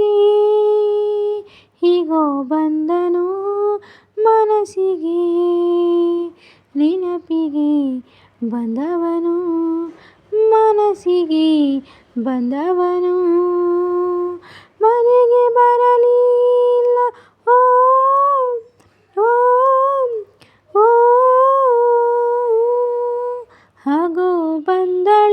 ಮನಸ್ಸಿಗೆ ಹೀಗೋ ಬಂದನು ಮನಸ್ಸಿಗೆ. ನೆನಪಿಗೆ ಬಂದವನು ಮನಸ್ಸಿಗೆ ಬಂದವನು. ಮನೆಗೆ ಬರಲಿ ಓ ಓ ಓ ಬಂದಳು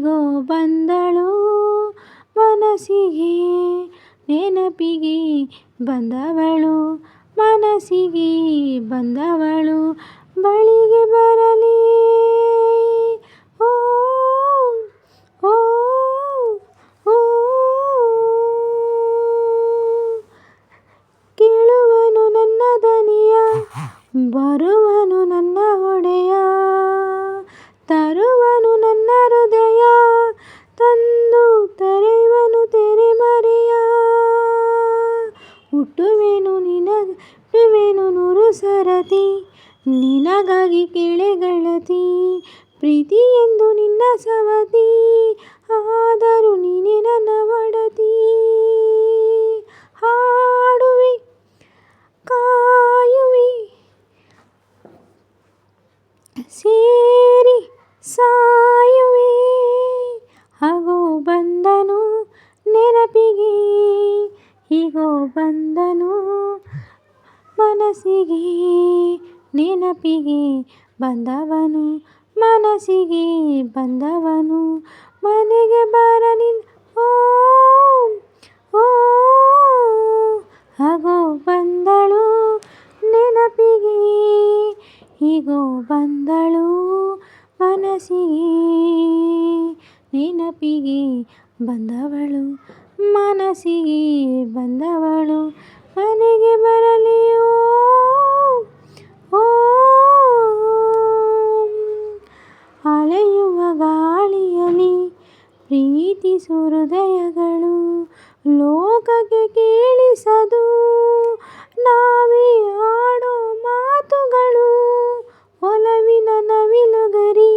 ಹೀಗೋ ಬಂದಳು ಮನಸ್ಸಿಗೆ. ನೆನಪಿಗೆ ಬಂದವಳು ಮನಸ್ಸಿಗೆ ಬಂದವಳು. ಬಳಿಗೆ ನಿನಗಾಗಿ ಕೇಳೆ ಗೆಳತಿ ಪ್ರೀತಿ ಎಂದು ನಿನ್ನ ಸವತಿ ಆದರೂ ನೀನೇ ನನ್ನ ಒಡತಿ ಹಾಡುವೆ, ಕಾಯುವೆ, ಸೇರಿ ಸಾಯುವೆ. ಹಾಗೋ ಬಂದನು ನೆನಪಿಗೆ, ಹೀಗೋ ಬಂದನು ಮನಸ್ಸಿಗೆ ನೆನಪಿಗೆ. ಬಂದವನು ಮನಸ್ಸಿಗೆ ಬಂದವನು ಮನೆಗೆ ಬರಲಿಲ್ಲ. ಓ ಓ, ಹಾಗೋ ಬಂದಳು ನೆನಪಿಗೆ. ಹೀಗೋ ಬಂದಳು ಮನಸ್ಸಿಗೆ ನೆನಪಿಗೆ ಬಂದವಳು ಮನಸ್ಸಿಗೆ ಬಂದವಳು ಮನೆಗೆ ಬರಲಿಯೋ ಪ್ರೀತಿಸು ಹೃದಯಗಳು ಲೋಕಕ್ಕೆ ಕೇಳಿಸದು. ನಾವೇ ಆಡೋ ಮಾತುಗಳು ಒಲವಿನ ನವಿಲುಗರಿ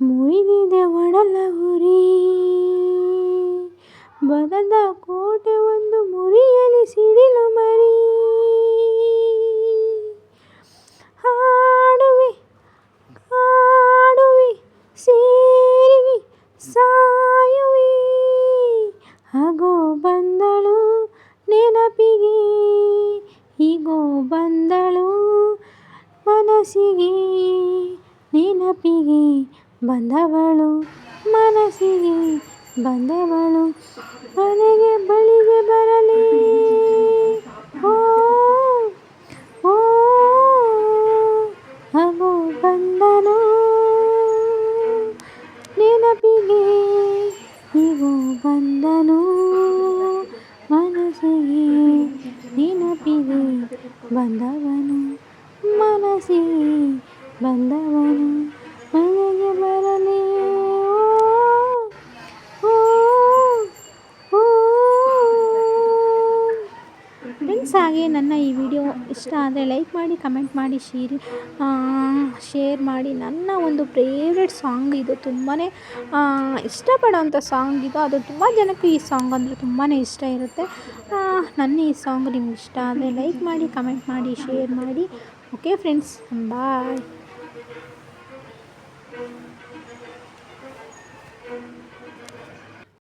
ಗರಿ ಒಡಲ ಹುರಿ ಬದದ ಕೋಟೆ ಬಂದಳು. ಮನಸ್ಸಿಗೆ ನೆನಪಿಗೆ ಬಂದವಳು. ಮನಸ್ಸಿಗೆ ಬಂದವಳು. ಮನೆಗೆ ಬಳಿಗೆ ಬರಲಿ. ಓ ಓ ಹಾಗೋ ಬಂದನು. ನೆನಪಿಗೆ ಹೀಗೋ ಬಂದನು. ಮನಸ್ಸಿಗೆ ನೆನಪಿಗೆ ಬಂದವನು ಮನಸ್ಸಿಗೆ ಬಂದವನು ಮನೆಗೆ ಬರಲಿ ಓ ಓ ನನ್ನ ಈ ವಿಡಿಯೋ ಇಷ್ಟ ಆದರೆ ಲೈಕ್ ಮಾಡಿ, ಕಮೆಂಟ್ ಮಾಡಿ, ಶೇರ್ ಶೇರ್ ಮಾಡಿ. ನನ್ನ ಒಂದು ಫೇವ್ರೆಟ್ ಸಾಂಗ್ ಇದು. ತುಂಬಾ ಇಷ್ಟಪಡೋವಂಥ ಸಾಂಗ್ ಇದು. ಅದು ತುಂಬ ಜನಕ್ಕೆ ಈ ಸಾಂಗ್ ಅಂದರೆ ತುಂಬಾ ಇಷ್ಟ ಇರುತ್ತೆ. ನನ್ನ ಈ ಸಾಂಗ್ ನಿಮ್ಗೆ ಇಷ್ಟ ಆದರೆ ಲೈಕ್ ಮಾಡಿ, ಕಮೆಂಟ್ ಮಾಡಿ, ಶೇರ್ ಮಾಡಿ. Okay friends bye